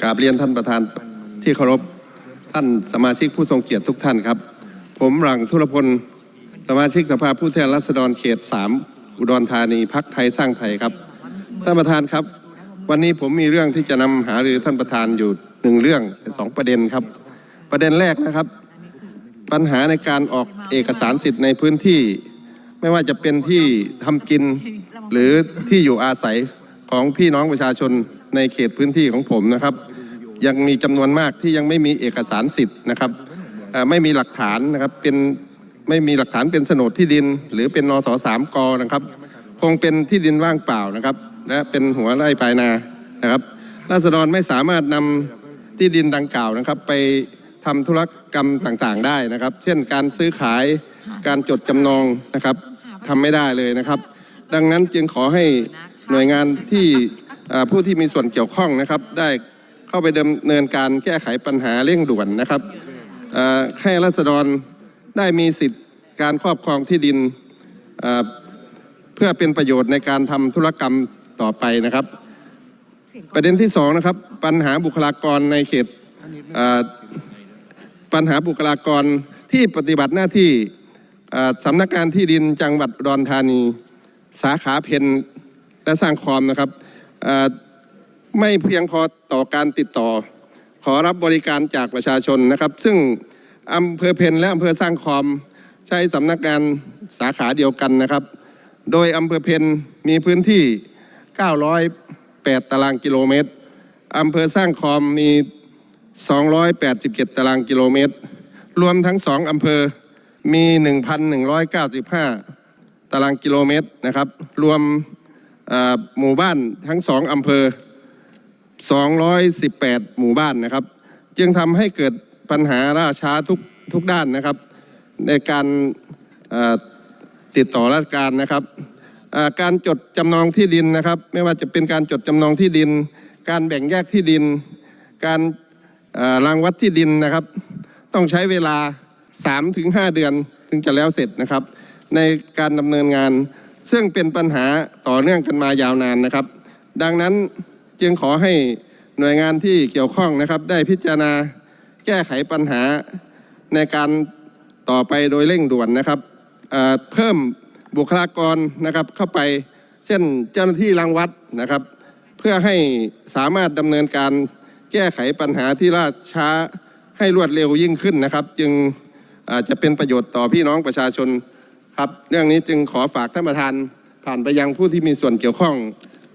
กราบเรียนท่านประธานที่เคารพท่านสมาชิกผู้ทรงเกียรติทุกท่านครับ ผมหลังธุรพลสมาชิกสภาผู้แทนราษฎรเขต 3 อุดรธานีพักไทยสร้างไทยครับท่านประธานครับ วันนี้ผมมีเรื่องที่จะนำหารือท่านประธานอยู่หนึ่งเรื่องสองประเด็นครับ ประเด็นแรกนะครับ ปัญหาในการออกเอกสารสิทธิ์ในพื้นที่ ไม่ว่าจะเป็นที่ทำกินหรือที่อยู่อาศัยของพี่น้องประชาชน ในเขตพื้นที่ของผมนะครับ ยังมีจำนวนมากที่ยังไม่มีเอกสารสิทธิ์นะครับไม่มีหลักฐานนะครับเป็นไม่มีหลักฐานเป็นโฉนดที่ดิน หรือเป็นนสสามกนะครับ คงเป็นที่ดินว่างเปล่านะครับ และเป็นหัวไร่ปลายนานะครับราษฎรไม่สามารถนำที่ดินดังกล่าวนะครับ ไปทำธุรกรรมต่างๆได้นะครับ เช่นการซื้อขายการจดจำนองนะครับทำไม่ได้เลยนะครับ ดังนั้นจึงขอให้หน่วยงานที่ ผู้ที่มีส่วนเกี่ยวข้องนะครับ ได้เข้าไปดำเนินการแก้ไขปัญหาเร่งด่วนนะครับให้ราษฎรได้มีสิทธิ์การครอบครองที่ดินเพื่อเป็นประโยชน์ในการทำธุรกรรมต่อไปนะครับ ประเด็นที่สองนะครับ ปัญหาบุคลากรในเขตปัญหาบุคลากรที่ปฏิบัติหน้าที่สำนักงานที่ดินจังหวัดอุดรธานี สาขาเพนและสร้างคอมนะครับ ไม่เพียงพอต่อการติดต่อ ขอรับบริการจากประชาชนนะครับ ซึ่งอำเภอเพนและอำเภอสร้างคอมใช้สำนักงานสาขาเดียวกันนะครับ โดยอำเภอเพนมีพื้นที่ 908 ตารางกิโลเมตรอำเภอสร้างคอมมี 287 ตารางกิโลเมตร รวมทั้งสองอำเภอมี 1,195 ตารางกิโลเมตรนะครับ รวม หมู่บ้านทั้งสองอำเภอ 218 หมู่บ้านนะครับ จึงทำให้เกิดปัญหาล่าช้าทุกทุกด้านนะครับ ในการติดต่อราชการนะครับการจดจำนองที่ดินนะครับ ไม่ว่าจะเป็นการจดจำนองที่ดิน การแบ่งแยกที่ดิน การรางวัดที่ดินนะครับ ต้องใช้เวลา 3-5 เดือนถึงจะแล้วเสร็จนะครับ ในการดำเนินงาน ซึ่งเป็นปัญหาต่อเนื่องกันมายาวนานนะครับ ดังนั้นจึงขอให้หน่วยงานที่เกี่ยวข้องนะครับ ได้พิจารณาแก้ไขปัญหาในการต่อไปโดยเร่งด่วนนะครับเเพิ่มบุคลากรนะครับเข้าไปเช่นเจ้าหน้าที่รังวัดนะครับ เพื่อให้สามารถดำเนินการแก้ไขปัญหาที่ล่าช้าให้รวดเร็วยิ่งขึ้นนะครับ จึงอาจจะเป็นประโยชน์ต่อพี่น้องประชาชน ครับเรื่องนี้จึงขอฝากท่านประธานผ่านไปยังผู้ที่มีส่วนเกี่ยวข้อง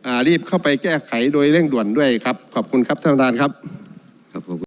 อรีบเข้าไปแก้ไขโดยเร่งด่วนด้วยครับ ขอบคุณครับท่านประธานครับครับขอบคุณ